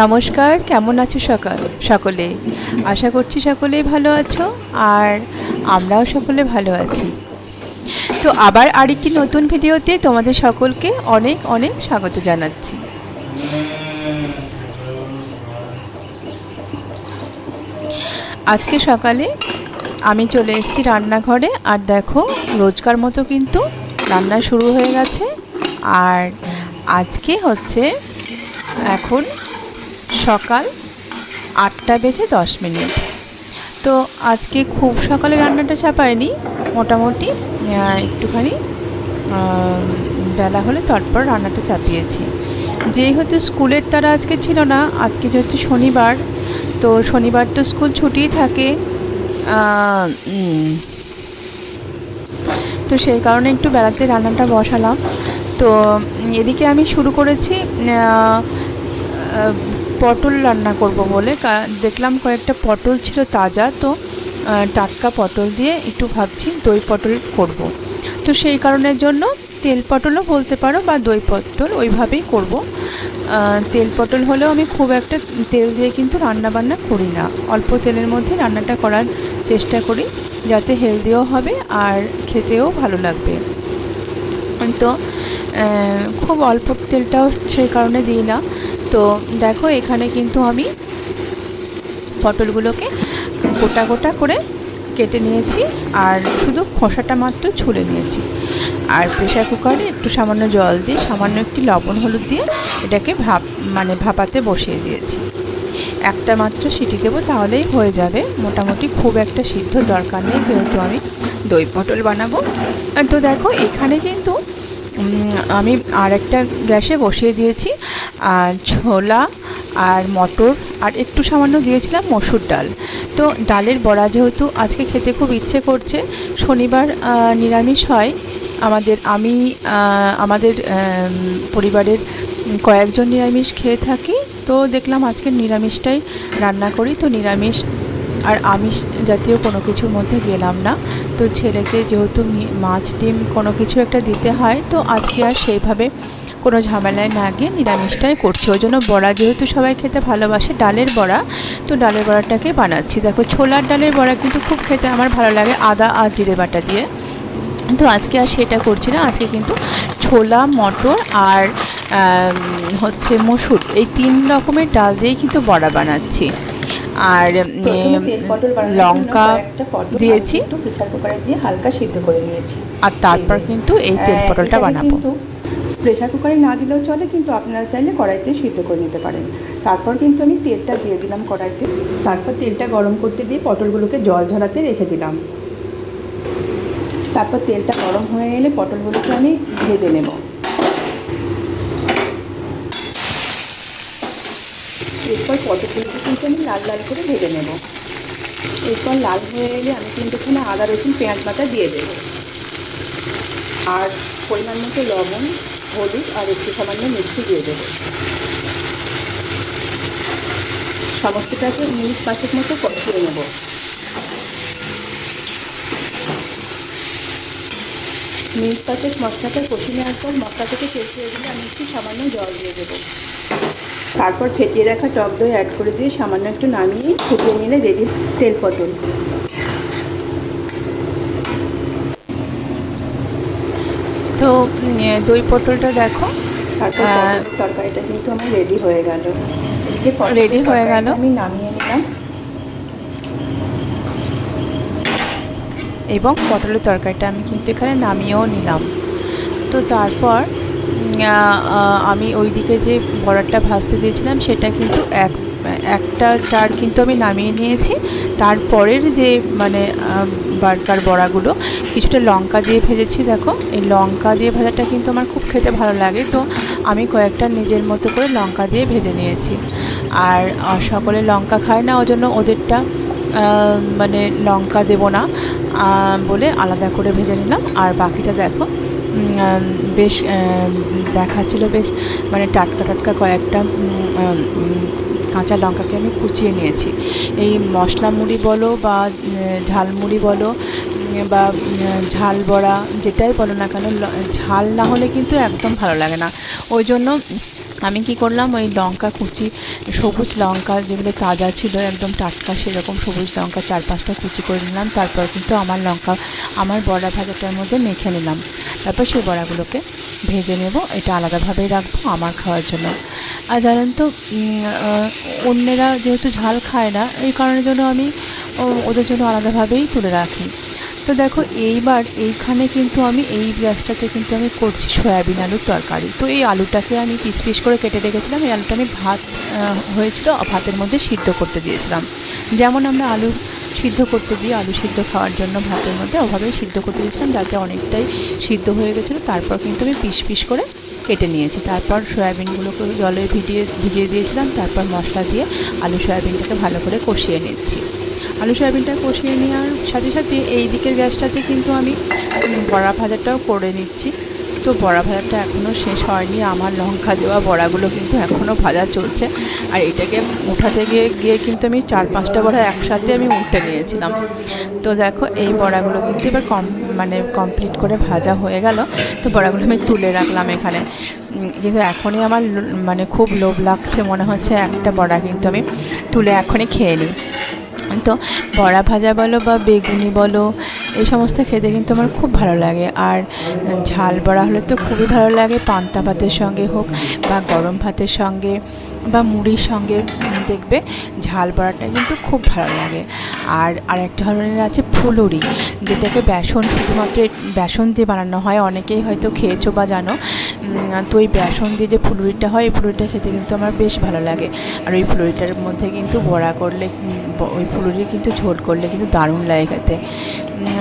নমস্কার, কেমন আছো সকাল, সকলে? আশা করছি সকলেই ভালো আছো আর আমরাও সকলে ভালো আছি। তো আবার আরেকটি নতুন ভিডিওতে তোমাদের সকলকে অনেক অনেক স্বাগত জানাচ্ছি। আজকে সকালে আমি চলে এসেছি রান্নাঘরে আর দেখো রোজকার মতো কিন্তু রান্না শুরু হয়ে গেছে। আর আজকে হচ্ছে এখন সকাল আটটা বেজে দশ মিনিট। তো আজকে খুব সকালে রান্নাটা চাপায়নি মোটামুটি একটুখানি বেলা হলে তারপর রান্নাটা চাপিয়েছি। যেহেতু স্কুলের তারা আজকে ছিল না, আজকে যেহেতু শনিবার, তো শনিবার তো স্কুল ছুটিই থাকে তো সেই কারণে একটু বেলাতে রান্নাটা বসালাম। তো এদিকে আমি শুরু করেছি পটল রান্না করব বলে দেখলাম কয়েকটা পটল ছিল তাজা, তো টাটকা পটল দিয়ে একটু ভাবছি দই পটল করব। তো সেই কারণের জন্য তেল পটলও বলতে পারো বা দই পটল ওইভাবেই করব। তেল পটল হলেও আমি খুব একটা তেল দিয়ে কিন্তু রান্না বান্না করি না অল্প তেলের মধ্যে রান্নাটা করার চেষ্টা করি, যাতে হেলদিও হবে আর খেতেও ভালো লাগবে তো খুব অল্প তেলটাও সেই কারণে দিই না তো দেখো এখানে কিন্তু আমি পটলগুলোকে গোটা গোটা করে কেটে নিয়েছি আর শুধু খোসাটা মাত্র ছুলে নিয়েছি। আর প্রেশার কুকারে একটু সামান্য জল দিয়ে, সামান্য একটি লবণ হলুদ দিয়ে এটাকে ভাপ মানে ভাপাতে বসিয়ে দিয়েছি। একটা মাত্র সিটি দেবো তাহলেই হয়ে যাবে। মোটামুটি খুব একটা সিদ্ধ দরকার নেই, যেহেতু আমি দই পটল বানাবো। তো দেখো এখানে কিন্তু আমি আর একটা গ্যাসে বসিয়ে দিয়েছি। আর ছোলা আর মটর আর একটু সামান্য দিয়েছিলাম মসুর ডাল। তো ডালের বড়া যেহেতু আজকে খেতে খুব ইচ্ছে করছে, শনিবার নিরামিষ হয়। আমাদের, আমি আমাদের পরিবারের কয়েকজন নিরামিষ খেয়ে থাকি। তো দেখলাম আজকে নিরামিষটাই রান্না করি। তো নিরামিষ আর আমিষ জাতীয় কোনো কিছুর মধ্যে গেলাম না। তো ছেলেকে যেহেতু মাছ, ডিম কোনো কিছু একটা দিতে হয়, তো আজকে আর সেইভাবে কোনো ঝামেলায় না গিয়ে নিরামিষটাই করছি। ওই জন্য বড়া যেহেতু সবাই খেতে ভালোবাসে, ডালের বড়া, তো ডালের বড়াটাকে বানাচ্ছি। দেখো ছোলার ডালের বড়া কিন্তু খুব খেতে আমার ভালো লাগে, আদা আর জিরে বাটা দিয়ে। তো আজকে আর সেটা করছি না, আজকে কিন্তু ছোলা, মটর আর হচ্ছে মসুর। এই তিন রকমের ডাল দিয়ে কিন্তু বড়া বানাচ্ছি। আর লঙ্কা দিয়েছি। একটু প্রেসার কুকারে দিয়ে হালকা সিদ্ধ করে নিয়েছি। আর তারপর কিন্তু এই তেল পটলটা বানাবো। কিন্তু প্রেসার কুকারে না দিলেও চলে কিন্তু আপনারা চাইলে কড়াইতে সিদ্ধ করে নিতে পারেন। তারপর কিন্তু আমি তেলটা দিয়ে দিলাম কড়াইতে। তারপর তেলটা গরম করতে দিয়ে পটলগুলোকে জল ঝরাতে রেখে দিলাম। তারপর তেলটা গরম হয়ে এলে পটলগুলোকে আমি ভেজে নেব। এরপর পটলগুলোকে কিন্তু আমি লাল লাল করে ভেজে নেব। এরপর লাল হয়ে এলে আমি কিন্তু এখানে আদা, রসুন, পেঁয়াজ বাটা দিয়ে দেবো। আর পরিমাণ মতো লবণ, হলুদ আর একটু সামান্য মিষ্টি দিয়ে দেবো। সমস্তটাকে মিনিট পাঁচেক মতো কষিয়ে নেব। মিনিট পাঁচেক মশলাটা কষিয়ে নেওয়ার পর মশলা থেকে তেল দিলে আমি একটু সামান্য জল দিয়ে দেবো। তারপর ফেটিয়ে রাখা টক দই অ্যাড করে দিয়ে সামান্য একটু নামিয়ে ফুটিয়ে নিলে রেডি তেল পটল তো দই পটলটা দেখো। তারপর তরকারিটা কিন্তু আমার রেডি হয়ে গেল। পটলের হয়ে গেল। আমি নামিয়ে নিলাম। এবং পটলের তরকারিটা আমি কিন্তু এখানে নামিয়েও নিলাম। তো তারপর আমি ওইদিকে যে বড়াটা ভাজতে দিয়েছিলাম, সেটা কিন্তু এক, একটা চার কিন্তু আমি নামিয়ে নিয়েছি। তারপরের যে মানে বার্কার বড়াগুলো, কিছুটা লঙ্কা দিয়ে ভেজেছি, দেখো। এই লঙ্কা দিয়ে ভাজাটা কিন্তু আমার খুব খেতে ভালো লাগে। তো আমি কয়েকটা নিজের মতো করে লঙ্কা দিয়ে ভেজে নিয়েছি। আর সকলে লঙ্কা খায় না ওই জন্য ওদেরটা মানে লঙ্কা দেবো না বলে আলাদা করে ভেজে নিলাম। আর বাকিটা দেখো বেশ দেখাচ্ছিলো বেশ মানে টাটকা টাটকা কয়েকটা কাঁচা লঙ্কাকে আমি কুচিয়ে নিয়েছি। এই মশলা মুড়ি বলো বা ঝালমুড়ি বলো বা ঝাল বড়া, যেটাই বলো না কেন ঝাল না হলে কিন্তু একদম ভালো লাগে না। ওই জন্য আমি কি করলাম, ওই লঙ্কা কুচি, সবুজ লঙ্কা যেগুলো তাজা ছিল, একদম টাটকা সেরকম সবুজ লঙ্কা চার পাঁচটা কুচি করে নিলাম। তারপর কিন্তু আমার লঙ্কা, আমার বড়া ভাজাটার মধ্যে মেখে নিলাম। তারপর সেই বড়াগুলোকে ভেজে নেব। এটা আলাদাভাবেই রাখব আমার খাওয়ার জন্য। আর জানেন তো অন্যেরা যেহেতু ঝাল খায় না, এই কারণের জন্য আমি ওদের জন্য আলাদাভাবেই তুলে রাখি। তো দেখো, এইবার এইখানে কিন্তু আমি, এই গ্যাসটাতে কিন্তু আমি করছি সয়াবিন আলুর তরকারি। তো এই আলুটাকে আমি পিস পিস করে কেটে রেখেছিলাম। এই আলুটা আমি ভাত হয়েছিল, ভাতের মধ্যে সিদ্ধ করতে দিয়েছিলাম। যেমন আমরা আলু সিদ্ধ করতে দিই আলু সিদ্ধ খাওয়ার জন্য ভাতের মধ্যে ওভাবেই সিদ্ধ করতে দিয়েছিলাম, যাতে অনেকটাই সিদ্ধ হয়ে গেছিল। তারপর কিন্তু আমি পিস পিস করে কেটে নিয়েছি। তারপর সয়াবিনগুলোকে জলে ভিজিয়ে ভিজিয়ে দিয়েছিলাম। তারপর মশলা দিয়ে আলু সয়াবিনটাকে ভালো করে কষিয়ে নিচ্ছি। আলু সয়াবিনটা কষিয়ে নেওয়ার সাথে সাথে এই দিকের গ্যাসটাতে কিন্তু আমি বড়া ভাজাটাও করে নিচ্ছি। তো বড়া ভাজাটা এখনও শেষ হয়নি। আমার লঙ্কা দেওয়া বড়াগুলো কিন্তু এখনও ভাজা চলছে। আর এটাকে উঠাতে গিয়ে গিয়ে কিন্তু আমি চার পাঁচটা বড়া একসাথে আমি উঠে নিয়েছিলাম। তো দেখো, এই বড়াগুলো কিন্তু এবার কম মানে কমপ্লিট করে ভাজা হয়ে গেল। তো বড়াগুলো আমি তুলে রাখলাম এখানে। কিন্তু এখনই আমার মানে খুব লোভ লাগছে। মনে হচ্ছে একটা বড়া কিন্তু আমি তুলে এখনই খেয়ে নিই। তো বড়া ভাজা বলো বা বেগুনি বলো, এই সমস্ত খেতে কিন্তু আমার খুব ভালো লাগে। আর ঝাল বড়া হলে তো খুবই ভালো লাগে, পান্তা ভাতের সঙ্গে হোক বা গরম ভাতের সঙ্গে বা মুড়ির সঙ্গে দেখবে ঝাল বড়াটা কিন্তু খুব ভালো লাগে। আর আরেকটা ধরনের আছে ফুলুরি, যেটাকে বেসন শুধুমাত্র বেসন দিয়ে বানানো হয়। অনেকেই হয়তো খেয়েছো বা জানো। তো ওই বেসন দিয়ে যে ফুলুরিটা হয়, এই ফুলুরিটা খেতে কিন্তু আমার বেশ ভালো লাগে। আর ওই ফুলুরিটার মধ্যে কিন্তু বড়া করলে ওই ফুলুরি কিন্তু ঝোল করলে কিন্তু দারুণ লাগে খেতে।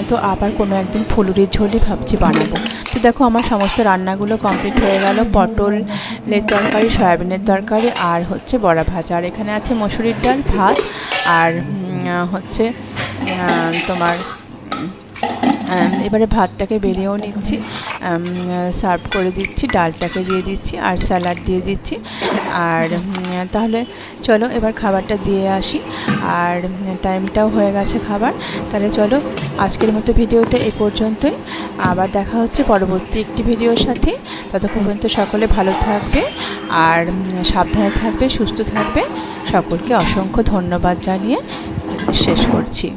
তো আবার কোনো একদিন ফুলুরির ঝোলই ভাবছি বানাবো। তো দেখো, আমার সমস্ত রান্নাগুলো কমপ্লিট হয়ে গেল। পটলের তরকারি, সয়াবিনের তরকারি, আর হচ্ছে বড়া ভাজা। আর এখানে আছে মসুরির ডাল, ভাত, আর হচ্ছে তোমার এবারে ভাতটাকে বেরিয়েও নিচ্ছি সার্ভ করে দিচ্ছি, ডালটাকে দিয়ে দিচ্ছি, আর স্যালাড দিয়ে দিচ্ছি। আর তাহলে চলো এবার খাবারটা দিয়ে আসি। আর টাইমটাও হয়ে গেছে খাবার। তাহলে চলো আজকের মতো ভিডিওটা এ পর্যন্তই। আবার দেখা হচ্ছে পরবর্তী একটি ভিডিওর সাথে। ততক্ষণ পর্যন্ত সকলে ভালো থাকবে, আর সাবধানে থাকবে, সুস্থ থাকবে। সকলকে অসংখ্য ধন্যবাদ জানিয়ে শেষ করছি।